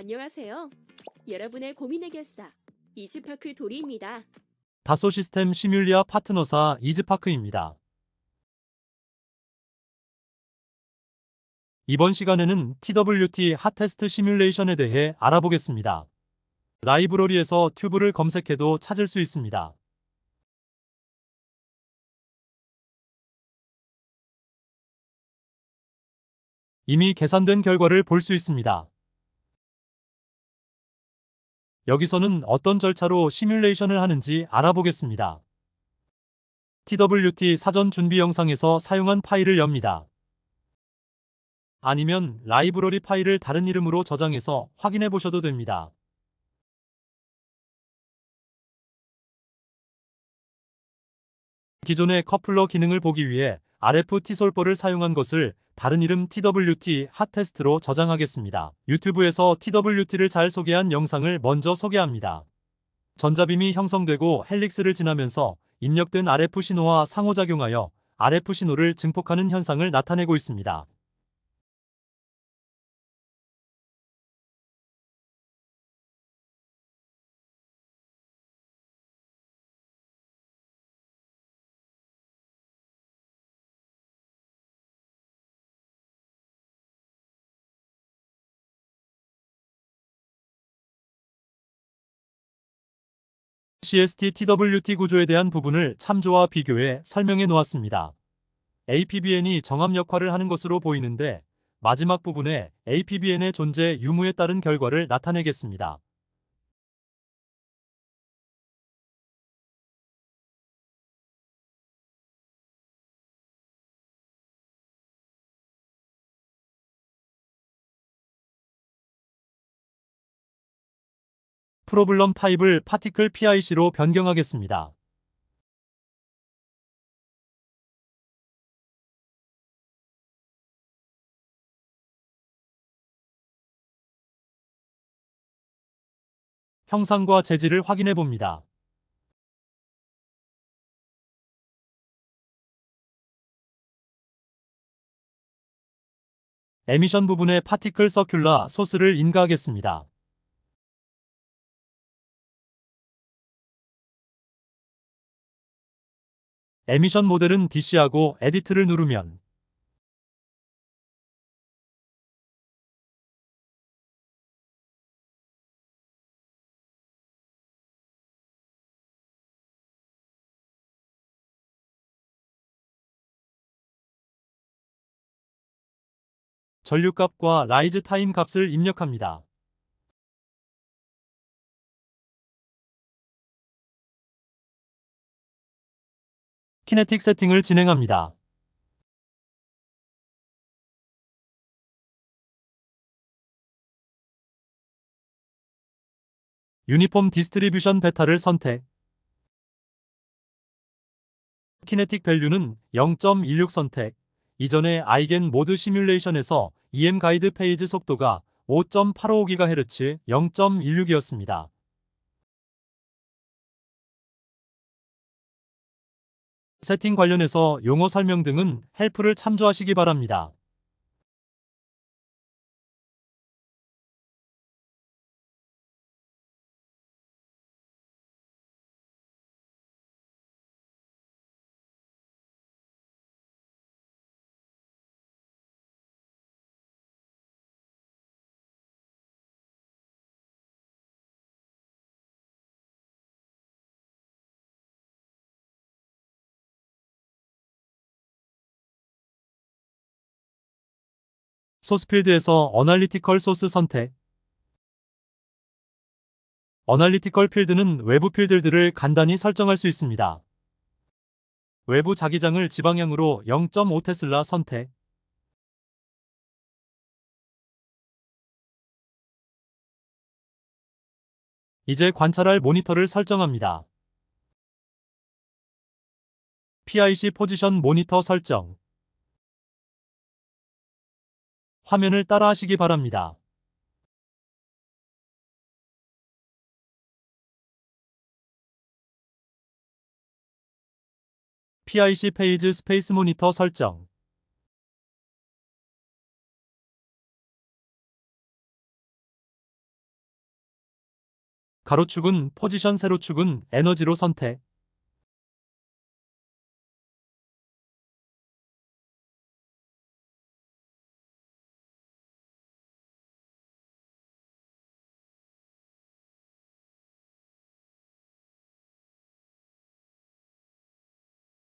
안녕하세요. 여러분의 고민 해결사 이지파크 도리입니다. 다소 시스템 시뮬리아 파트너사 이즈파크입니다. 이번 시간에는 TWT 핫테스트 시뮬레이션에 대해 알아보겠습니다. 라이브러리에서 튜브를 검색해도 찾을 수 있습니다. 이미 계산된 결과를 볼 수 있습니다. 여기서는 어떤 절차로 시뮬레이션을 하는지 알아보겠습니다. TWT 사전 준비 영상에서 사용한 파일을 엽니다. 아니면 라이브러리 파일을 다른 이름으로 저장해서 확인해 보셔도 됩니다. 기존의 커플러 기능을 보기 위해 RF T솔버를 사용한 것을 다른 이름 TWT 핫테스트로 저장하겠습니다. 유튜브에서 TWT를 잘 소개한 영상을 먼저 소개합니다. 전자빔이 형성되고 헬릭스를 지나면서 입력된 RF 신호와 상호작용하여 RF 신호를 증폭하는 현상을 나타내고 있습니다. CST TWT 구조에 대한 부분을 참조와 비교해 설명해 놓았습니다. APBN이 정합 역할을 하는 것으로 보이는데 마지막 부분에 APBN의 존재 유무에 따른 결과를 나타내겠습니다. 프로블럼 타입을 파티클 PIC로 변경하겠습니다. 형상과 재질을 확인해 봅니다. 에미션 부분에 파티클 서큘라 소스를 인가하겠습니다. 에미션 모델은 DC하고 에디트를 누르면 전류값과 라이즈 타임 값을 입력합니다. 키네틱 세팅을 진행합니다. 유니폼 디스트리뷰션 베타를 선택. 키네틱 밸류는 0.16 선택. 이전의 아이겐 모드 시뮬레이션에서 EM 가이드 페이지 속도가 5.855GHz 0.16이었습니다. 세팅 관련해서 용어 설명 등은 헬프를 참조하시기 바랍니다. 소스 필드에서 어널리티컬 소스 선택. 어널리티컬 필드는 외부 필드들을 간단히 설정할 수 있습니다. 외부 자기장을 지방향으로 0.5 테슬라 선택. 이제 관찰할 모니터를 설정합니다. PIC 포지션 모니터 설정. 화면을 따라 하시기 바랍니다. PIC 페이지 스페이스 모니터 설정 가로축은 포지션 세로축은 에너지로 선택.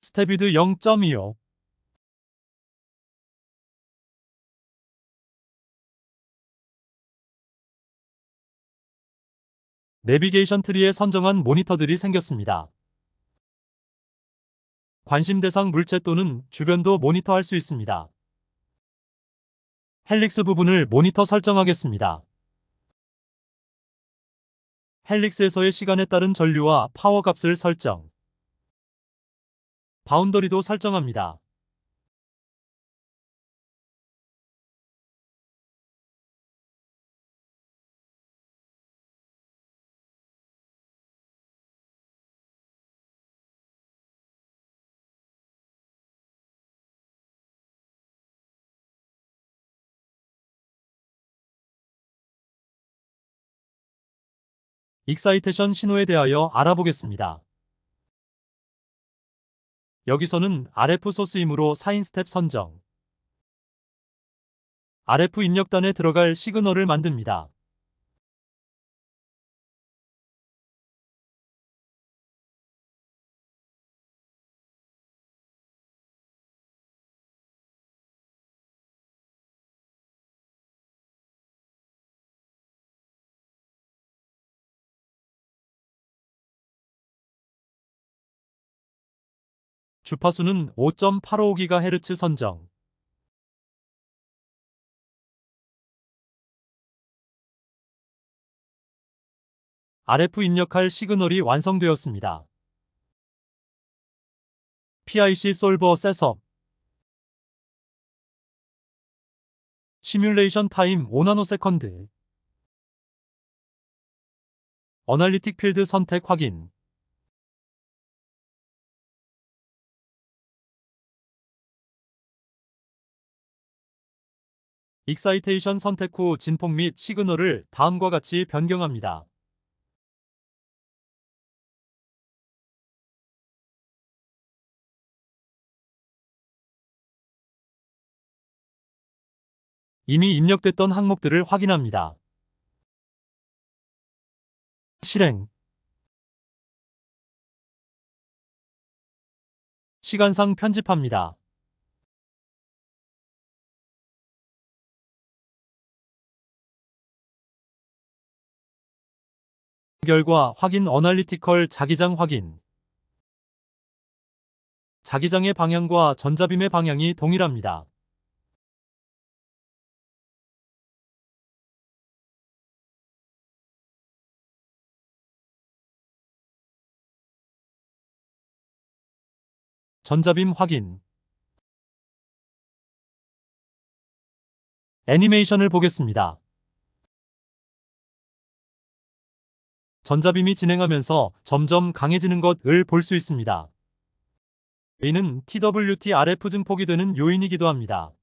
스테비드 0.25 내비게이션 트리에 선정한 모니터들이 생겼습니다. 관심 대상 물체 또는 주변도 모니터할 수 있습니다. 헬릭스 부분을 모니터 설정하겠습니다. 헬릭스에서의 시간에 따른 전류와 파워 값을 설정. 바운더리도 설정합니다. 익사이테션 신호에 대하여 알아보겠습니다. 여기서는 RF 소스이므로 4인 스텝 선정. RF 입력단에 들어갈 시그널을 만듭니다. 주파수는 5.85GHz 선정. RF 입력할 시그널이 완성되었습니다. PIC 솔버 셋업 시뮬레이션 타임 5나노세컨드 어널리틱 필드 선택 확인 익사이테이션 선택 후 진폭 및 시그널을 다음과 같이 변경합니다. 이미 입력됐던 항목들을 확인합니다. 실행 시간상 편집합니다. 결과 확인 어널리티컬 자기장 확인 자기장의 방향과 전자빔의 방향이 동일합니다. 전자빔 확인 애니메이션을 보겠습니다. 전자빔이 진행하면서 점점 강해지는 것을 볼 수 있습니다. 이는 TWT RF 증폭이 되는 요인이기도 합니다.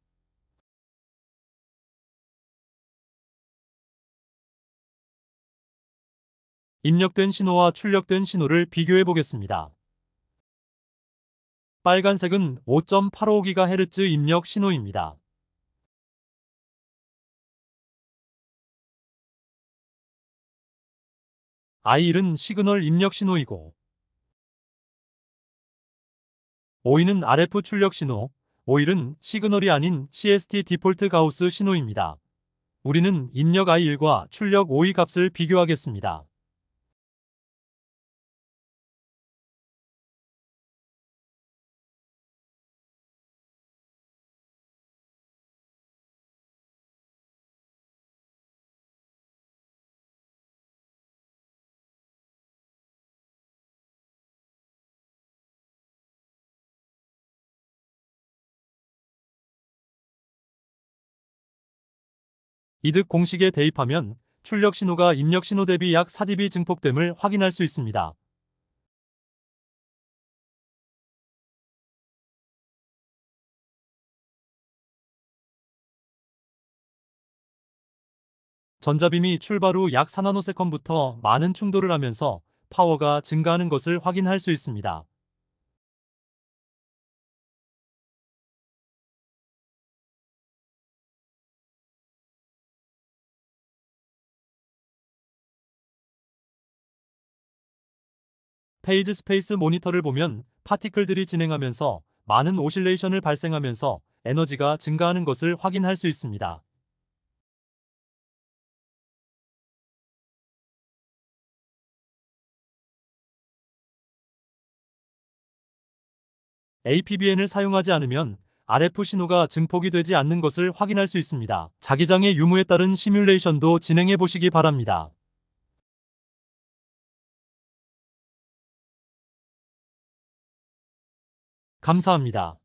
입력된 신호와 출력된 신호를 비교해 보겠습니다. 빨간색은 5.85GHz 입력 신호입니다. I1은 시그널 입력 신호이고 O2는 RF 출력 신호, O1은 시그널이 아닌 CST 디폴트 가우스 신호입니다. 우리는 입력 I1과 출력 O2 값을 비교하겠습니다. 이득 공식에 대입하면 출력 신호가 입력 신호 대비 약 4dB 증폭됨을 확인할 수 있습니다. 전자빔이 출발 후 약 4나노세컨부터 많은 충돌을 하면서 파워가 증가하는 것을 확인할 수 있습니다. 페이지 스페이스 모니터를 보면 파티클들이 진행하면서 많은 오실레이션을 발생하면서 에너지가 증가하는 것을 확인할 수 있습니다. APBN을 사용하지 않으면 RF 신호가 증폭이 되지 않는 것을 확인할 수 있습니다. 자기장의 유무에 따른 시뮬레이션도 진행해 보시기 바랍니다. 감사합니다.